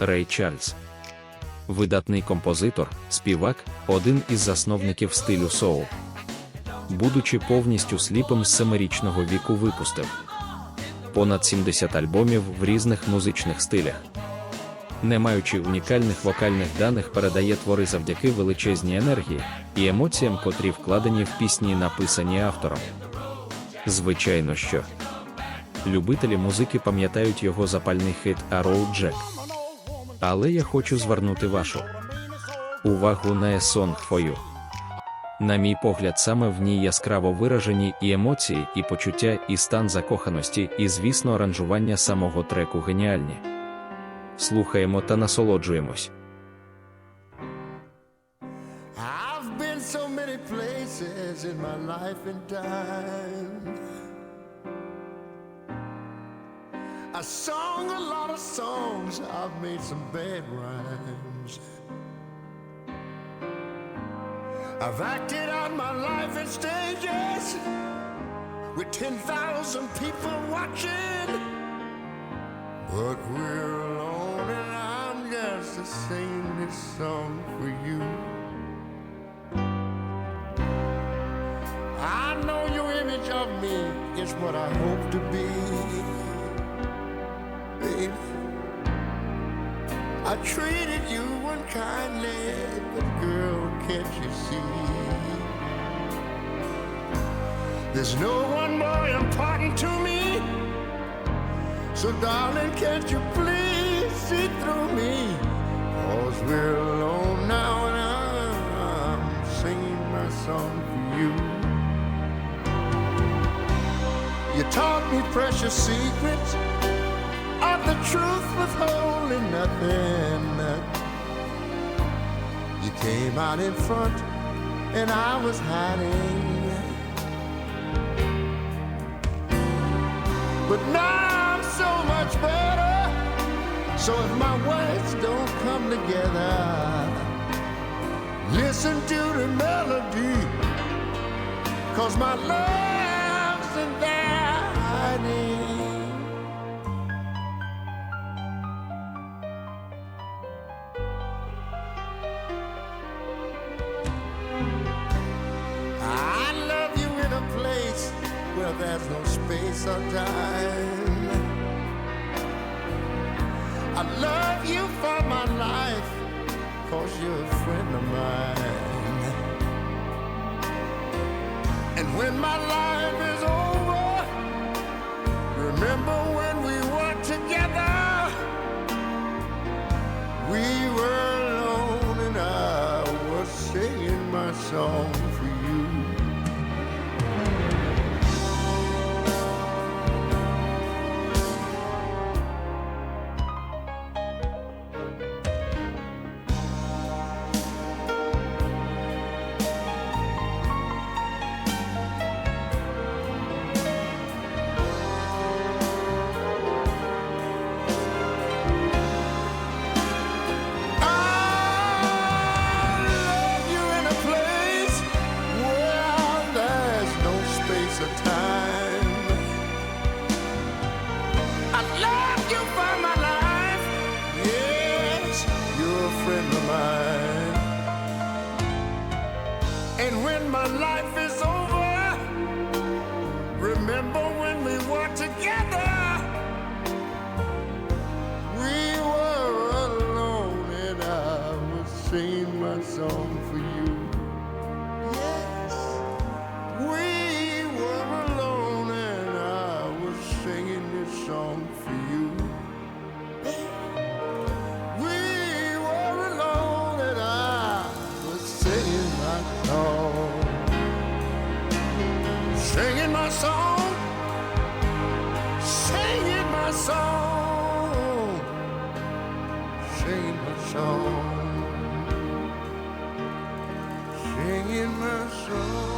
Рей Чарльз. Видатний композитор, співак, один із засновників стилю соул. Будучи повністю сліпим з семирічного віку випустив понад 70 альбомів в різних музичних стилях. Не маючи унікальних вокальних даних, передає твори завдяки величезній енергії і емоціям, котрі вкладені в пісні, написані автором. Звичайно, що любителі музики пам'ятають його запальний хит Arrow Jack. Але я хочу звернути вашу увагу на for You. На мій погляд, саме в ній яскраво виражені і емоції, і почуття, і стан закоханості, і, звісно, аранжування самого треку геніальні. Слухаємо та насолоджуємось. In my life and time. I sung a lot of songs, I've made some bad rhymes. I've acted out my life in stages with 10,000 people watching. But we're alone and I'm just singing this song for you. I know your image of me is what I hope to be. Baby, I treated you unkindly, but girl, can't you see? There's no one more important to me. So, darling, can't you please see through me? Cause we're alone now and I'm singing my song for you. You taught me precious secrets of the truth withholding nothing. You came out in front and I was hiding. But now I'm so much better. So if my words don't come together, listen to the melody. Cause my love's in there there's no space or time. I love you for my life, cause you're a friend of mine. And when my life is over, remember you for my life. Yes, you're a friend of mine. And when my life is over, remember when we were together. We were alone and I was singing my song song. Singing my song. Singing my song. Singing my song.